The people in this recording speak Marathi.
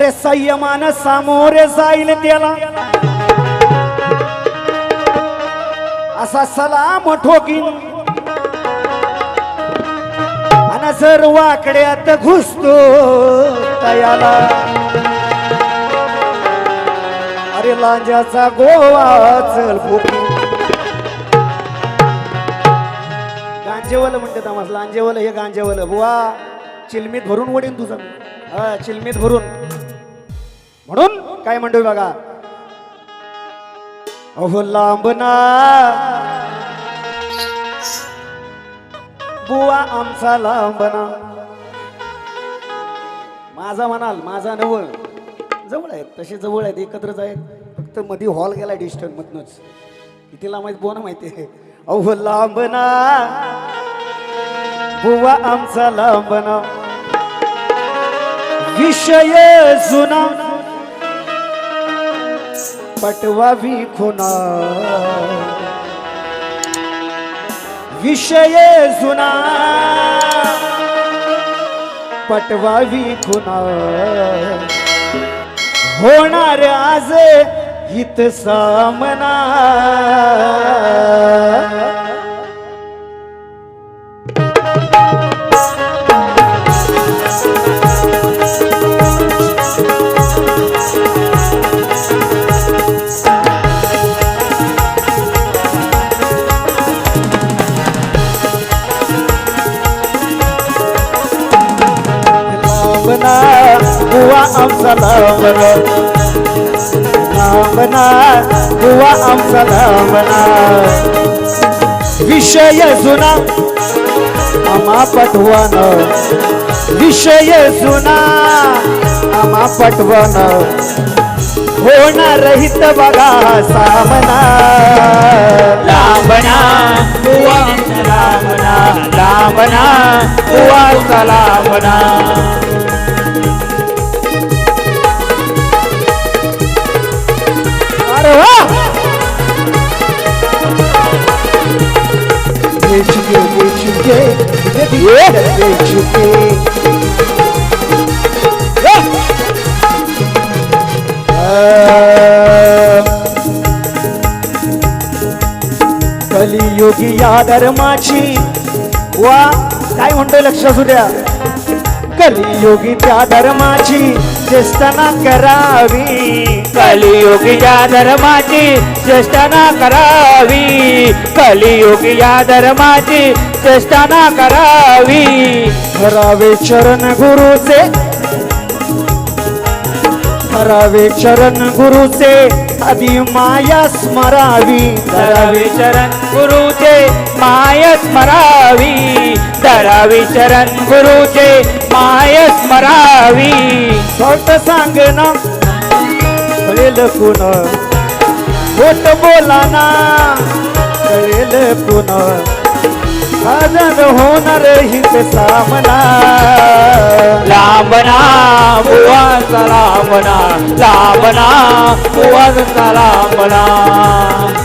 अरे संयमान सामोरे जाईल त्याला. असा सलाम ठोकीन. आणि जर वाकड्यात घुसतो तयाला. अरे लांजाचा गोवा चल फुकी. गांजेवलं म्हणते तमास लांजेवल हे गांजेवल. बुवा चिलमीत भरून वडीन तुझं. हा चिलमीत भरून. म्हणून काय म्हणतोय बघा. अहो लांबना बुवा आमचा लांबना माझा म्हणाल माझा नवळ जवळ आहेत तसे जवळ आहेत एकत्रच आहेत. फक्त मध्ये हॉल गेला डिस्टन्स मधनच. किती लांब आहेत बोन माहिती? आहे अहो लांबना बुवा आमचा लांबना विषय जुना. पटवावी खुना विषय जुना. पटवावी खुना होणार आज हित सामना. आमचा लांबना लांबना बुवा आमचा लांबना विषय जुना आमा पटवण विषय जुना आमा पटवण होणार रहित बघा सामना लांबना बुवांचा लांबना लांबना बुवांचा लांबना कलियुगी या धर्माची वा काय म्हणतोय लक्ष असू द्या. कलियुगी त्या धर्माची चेष्टना करावी. कलियुगी या धर्माची चेष्टना करावी. कलियुगी या धर्माची चेष्टाना करावी. करावे चरण गुरुचे. करावे चरण गुरुचे. आधी माया स्मरावी. धरावे चरण गुरुचे. माया स्मरावी. धरावे चरण गुरुचे. माय स्मरावी. खोट सांगना कळेल कुण? खोट बोलाना. कळेल कुण? साजन होणार हित सामना. लांबना बुवाचा लांबना लांबना बुवाचा लांबना.